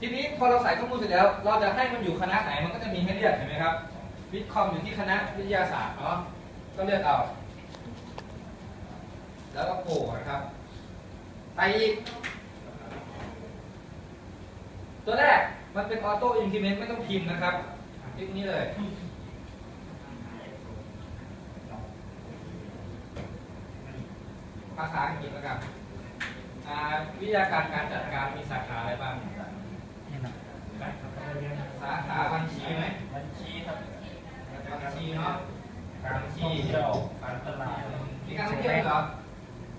ทีนี้พอเราใส่ข้อมูลเสร็จแล้ว เราจะให้มันอยู่คณะไหนมันก็จะมีให้เลือกเห็นไหมครับ วิทย์คอมอยู่ที่คณะวิทยาศาสตร์เนาะก็เลือกเอา แล้วก็โผล่นะครับไปอีก ตัวแรกมันเป็นออโต้อิน r ิเมนต์ไม่ต้องพิมพ์นะครับคลิกนี้เลยภาษาอังกฤษแล้วกันอ่าวิทยาการการจัดการมีสาขาอะไรบ้าง สาขาบัญชีไหมบัญชีครับบัญชีเนาะการท่องเที่ยวการตลาดมีการท่องเที่ยวด้วยเหรอ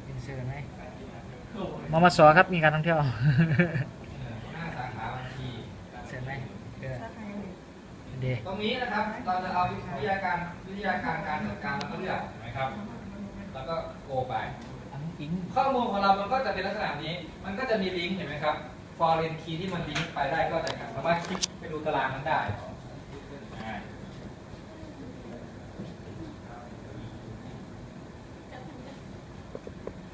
เป็นเสือไหมมมสครับมีการท่องเที่ยวเออหน้าสาขาบัญชีเสือไหมเออเดตรงนี้นะครับเราจะเอาวิทยาการวิทยาการการจัดการแล้วก็เลือกนะครับ แล้วก็โกไปอังอิงข้อมูลของเรามันก็จะเป็นลักษณะนี้ มันก็จะมีลิงก์เห็นไหมครับ foreign key ที่มันลิงก์ไปได้ก็จะสามารถคลิกไปดูตารางนั้นได้อ่า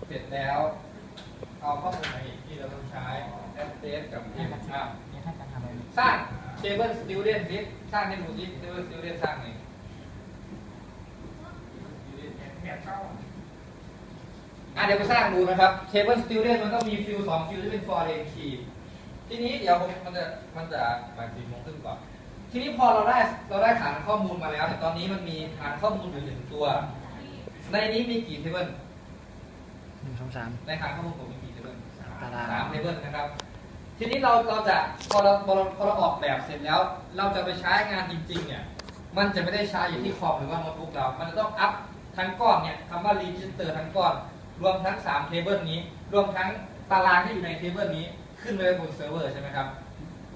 เสร็จแล้วเอาข้อมูลไหนอีกที่เราต้องใช้ FTS กับ m อะนี่ท่านการทำอะไรสร้าง table student สิสร้างให้ดูสิ table student สร้างไงอะเดี๋ยวไปสร้างดูนะครับ table student มันก็มีฟิลสองฟิลที่เป็น foreign key ทีนี้เดี๋ยวผมมันจะมันจะบ่ายสี่โมงครึ่งก่อนทีนี้พอเราได้เราได้ฐานข้อมูลมาแล้วเนี่ยตอนนี้มันมีฐานข้อมูลอยู่หนึ่งตัว ในนี้มีกี่ table หนึ่งสองสามในฐานข้อมูลผมมีกี่ table ตารางสาม table นะครับ ทีนี้เราเราจะพอเราพอเราพอเราออกแบบเสร็จแล้ว เราจะไปใช้งานจริงๆเนี่ยมันจะไม่ได้ใช้อยู่ที่คอมหรือว่าโน้ตบุ๊กเรา มันจะต้องอัพทั้งก้อนเนี่ยคำว่า register ทั้งก้อน รวมทั้ง3 table นี้ รวมทั้งตารางที่อยู่ใน table นี้ ขึ้นไปไว้บนเซิร์ฟเวอร์ใช่ไหมครับ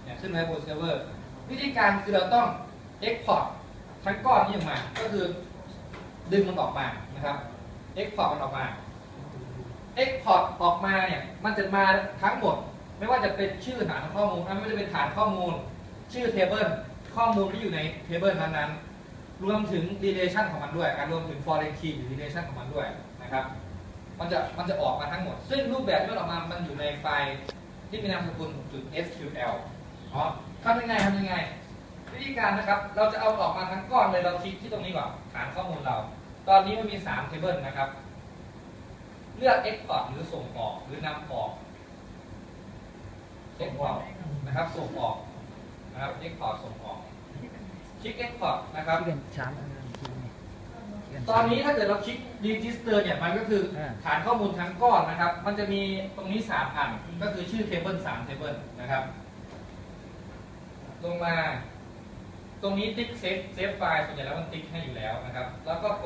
เนี่ยขึ้นไปไว้บนเซิร์ฟเวอร์วิธีการคือเราต้อง export ทั้งก้อนนี้ออกมา ก็คือดึงมันออกมานะครับ export มันออกมา export ออกมาเนี่ยมันจะมาทั้งหมด ไม่ว่าจะเป็นชื่อฐานข้อมูลไม่ว่าจะเป็นฐานข้อมูล ชื่อ table ข้อมูลที่อยู่ใน table นั้นๆรวมถึง relation ของมันด้วยรรวมถึง foreign key หรือ relation ของมันด้วยนะครับมันจะมันจะออกมาทั้งหมด ซึ่งรูปแบบที่มันออกมา มันอยู่ในไฟล์ ที่มีนามสกุลจุด .sql อ๋อทำยังไงทำยังไง วิธีการนะครับ เราจะเอาออกมาทั้งก้อนเลยเราคลิกที่ตรงนี้ก่อนฐานข้อมูลเรา ตอนนี้มันมี3 table นะครับ เลือก export หรือส่งออกหรือนำออก export นะครับ ส่งออกนะครับ export ส่งออกคลิก export นะครับ ตอนนี้ถ้าเกิดเราคลิก register เนี่ยมันก็คือเออฐานข้อมูลทั้งก้อนนะครับ มันจะมีตรงนี้ 3 อัน ก็คือชื่อ table 3 table นะครับ ลงมา ตรงนี้ติ๊กเซฟเซฟไฟล์ส่วนใหญ่แล้วมันติ๊กให้อยู่แล้วนะครับ แล้วก็โก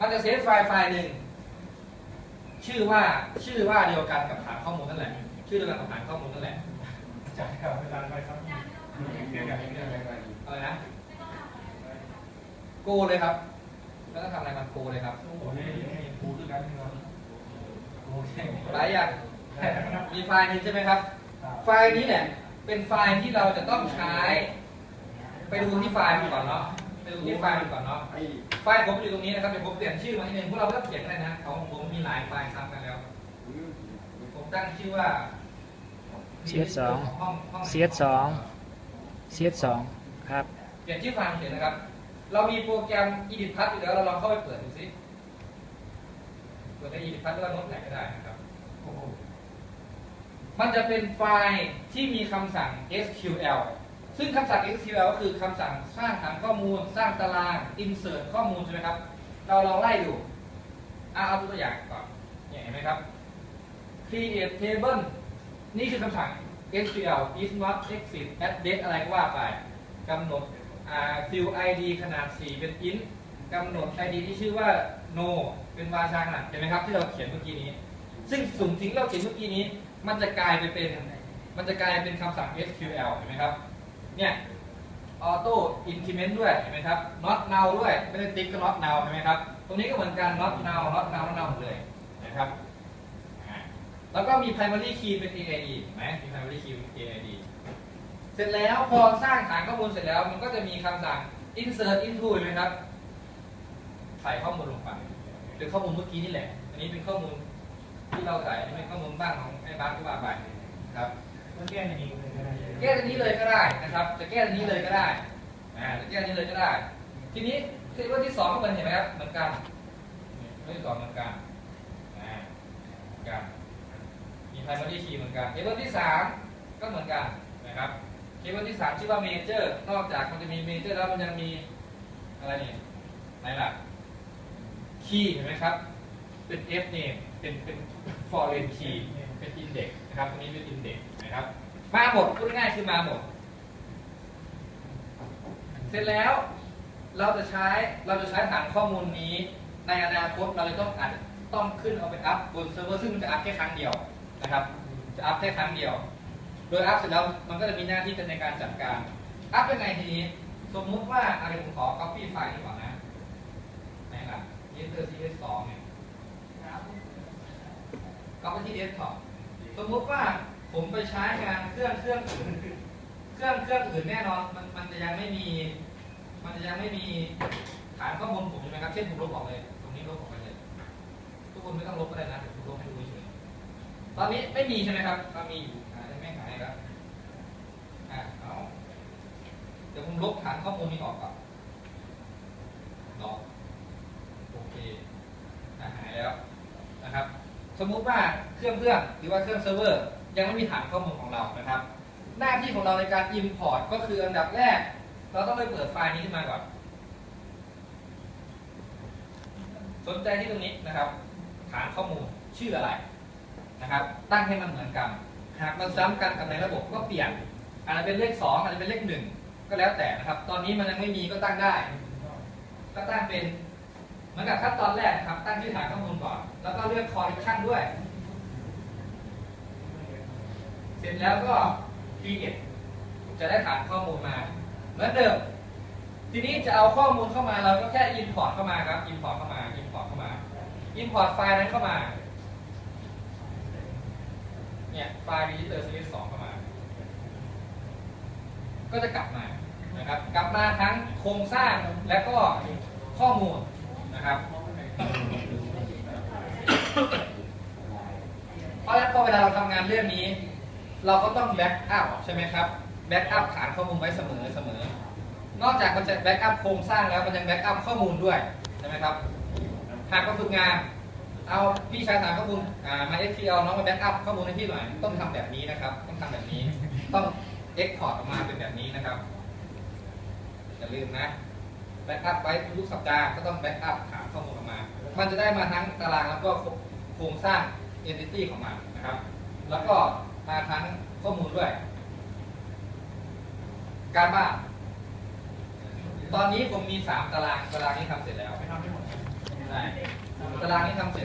มันจะเซฟไฟล์ไฟล์หนึ่งชื่อว่าชื่อว่าเดียวกันกับฐานข้อมูลนั่นแหละ ชื่อเดียวกันกับฐานข้อมูลนั่นแหละจ่ายค่าเวลาไปครับเดี๋ยวกันเรื่องอะไรกัน อะไรนะ โกเลยครับ แล้วต้องทำอะไรมันโกเลยครับโอ้โหนี่ปูด้วยกันครับโอเคหลายอย่างมีไฟล์นึงใช่ไหมครับ ไฟล์นี้เนี่ยเป็นไฟล์ที่เราจะต้องใช้ ไปดูที่ไฟล์มันก่อนเนาะไปดูที่ไฟล์มันก่อนเนาะไฟล์ผมอยู่ตรงนี้นะครับเดี๋ยวผมเปลี่ยนชื่อมาให้หนึ่งพวกเราไม่ต้องเขียนอะไรนะของผมมีหลายไฟล์ซ้ำกันแล้ว ผมตั้งชื่อว่า CS2 ห้องห้อง CS2 CS2 ครับ เปลี่ยนชื่อไฟล์เฉยนะครับ เรามีโปรแกรม Edit Pad อยู่แล้ว เราลองเข้าไปเปิดดูสิเปิดใน Edit Pad หรือว่าโน้ตไหนก็ได้นะครับโอ้โหมันจะเป็นไฟล์ที่มีคำสั่ง SQL ซึ่งคำสั่ง SQL ก็คือคำสั่งสร้างฐานข้อมูล สร้างตาราง insert ข้อมูลใช่ไหมครับ เราลองไล่ดูอะเอาตัวอย่างก่อนเนี่ยเห็นไหมครับ create table นี่คือคำสั่ง SQL is not exit address อะไรก็ว่าไปกำหนด อ่า field ขนาด 4 เป็น int กำหนด ID ที่ชื่อว่า no เป็นวาชาขนาดเห็นไหมครับที่เราเขียนเมื่อกี้นี้ ซึ่งสุ่มสิ่งเราเขียนเมื่อกี้นี้ มันจะกลายไปเป็น มันจะกลายเป็นคำสั่ง SQL เห็นไหมครับ เนี่ย auto increment ด้วยเห็นไหมครับ not now ด้วย ไม่ได้ติ๊กก็ not now เห็นไหมครับ ตรงนี้ก็เหมือนกัน not now not now not now หมดเลยนะครับ แล้วก็มี primary key เป็น AID เห็นไหมมี primary key เป็น AID เสร็จแล้วพอสร้างฐานข้อมูลเสร็จแล้ว มันก็จะมีคำสั่ง insert into เห็นไหมครับ ใส่ข้อมูลลงไปหรือข้อมูลเมื่อกี้นี่แหละ อันนี้เป็นข้อมูลที่เราใส่อันนี้เป็นข้อมูลบ้านของไอ้บ้านที่ว่าไปนะครับมันแก้อย่างนี้เลยก็ได้แก้ตัวนี้เลยก็ได้นะครับ จะแก้ตัวนี้เลยก็ได้อ่าจะแก้ตัวนี้เลยก็ได้ ทีนี้เทเบิลที่สองก็เหมือนเห็นไหมครับเหมือนกันเทเบิลที่สองเหมือนกันอ่าเหมือนกันมีไพรมารีคีย์เหมือนกันเทเบิลที่สามก็เหมือนกันนะครับ เทเบิลที่สามชื่อว่าเมเจอร์ นอกจากมันจะมีเมเจอร์แล้วมันยังมีอะไรนี่ไหนล่ะคีย์เห็นไหมครับ เป็น F name เป็นเป็น foreign key เป็น index นะครับตรงนี้เป็น index นะครับ มาหมดพูดง่ายๆคือมาหมด เสร็จแล้วเราจะใช้เราจะใช้ฐานข้อมูลนี้ ในอนาคตเราจะต้องอัดต้องขึ้นเอาไปอัพบนเซิร์ฟเวอร์ซึ่งมันจะอัพแค่ครั้งเดียวนะครับ จะอัพแค่ครั้งเดียว โดยอัพเสร็จแล้วมันก็จะมีหน้าที่ในการจัดการ อัพยังไงทีนี้ สมมุติว่าอะไรผมขอ copy ไฟล์นี้ก่อนะไหนล่ะ enter cs 2เนี่ยก็ไปที่เดสก์ท็อปสมมุติว่าผมไปใช้งานเครื่องเครื่องอื่นเครื่องเครื่องอื่นแน่นอนมันมันจะยังไม่มี มันจะยังไม่มีฐานข้อมูลผมใช่ไหมครับ เช่นผมลบออกเลย ตรงนี้ลบออกไปเลย ทุกคนไม่ต้องลบก็ได้นะเดี๋ยวผมลบให้ดูเฉยตอนนี้ไม่มีใช่ไหมครับก็มีอยู่ครับอะเอาเดี๋ยวผมลบฐานข้อมูลนี้ออกก่อนลบโอเคหายแล้วนะครับ สมมุติว่าเครื่องเพื่อนหรือว่าเครื่องเซิร์ฟเวอร์ ยังไม่มีฐานข้อมูลของเรานะครับ หน้าที่ของเราในการ Import ก็คืออันดับแรก เราต้องไปเปิดไฟล์นี้ขึ้นมาก่อน สนใจที่ตรงนี้นะครับ ฐานข้อมูลชื่ออะไรนะครับ ตั้งให้มันเหมือนกัน หากมันซ้ำกันกับในระบบก็เปลี่ยนอาจจะเป็นเลข 2อาจจะเป็นเลข1 ก็แล้วแต่นะครับ ตอนนี้มันยังไม่มีก็ตั้งได้ ก็ตั้งเป็นเหมือนกับขั้นตอนแรกครับ ตั้งชื่อฐานข้อมูลก่อน แล้วก็เลือก collection ด้วย เสร็จแล้วก็ create จะได้ฐานข้อมูลมา เหมือนเดิม ทีนี้จะเอาข้อมูลเข้ามาเราก็แค่ import เข้ามาครับ import เข้ามา import เข้ามา import ไฟล์นั้นเข้ามา เนี่ย ไฟล์ register series 2เข้ามา ก็จะกลับมานะครับกลับมาทั้งโครงสร้างและก็ข้อมูลนะครับเพราะฉะนั้นพอเวลาเราทำงานเรื่องนี้ เราก็ต้องแบ็กอัพใช่ไหมครับแบ็กอัพฐานข้อมูลไว้เสมอเสมอ นอกจากมันจะแบ็กอัพโครงสร้างแล้วมันยังแบ็กอัพข้อมูลด้วยใช่ไหมครับหากมาฝึกงานเอาพี่ชายฐานข้อมูลอ่ามา SQL น้องมาแบ็กอัพข้อมูลให้พี่หน่อยต้องทำแบบนี้นะครับ ต้องทำแบบนี้ ต้อง Export ออกมาเป็นแบบนี้นะครับอย่าลืมนะแบ็กอัพไว้ทุกสัปดาห์ก็ต้องแบ็กอัพฐานข้อมูลออกมา มันจะได้มาทั้งตารางแล้วก็โครงสร้าง entity ของมันนะครับ แล้วก็มาทั้งข้อมูลด้วย การบ้านตอนนี้ผมมี 3 ตาราง ตารางนี้ทำเสร็จแล้วไปทำให้หมดได้ตารางนี้ทำเสร็จ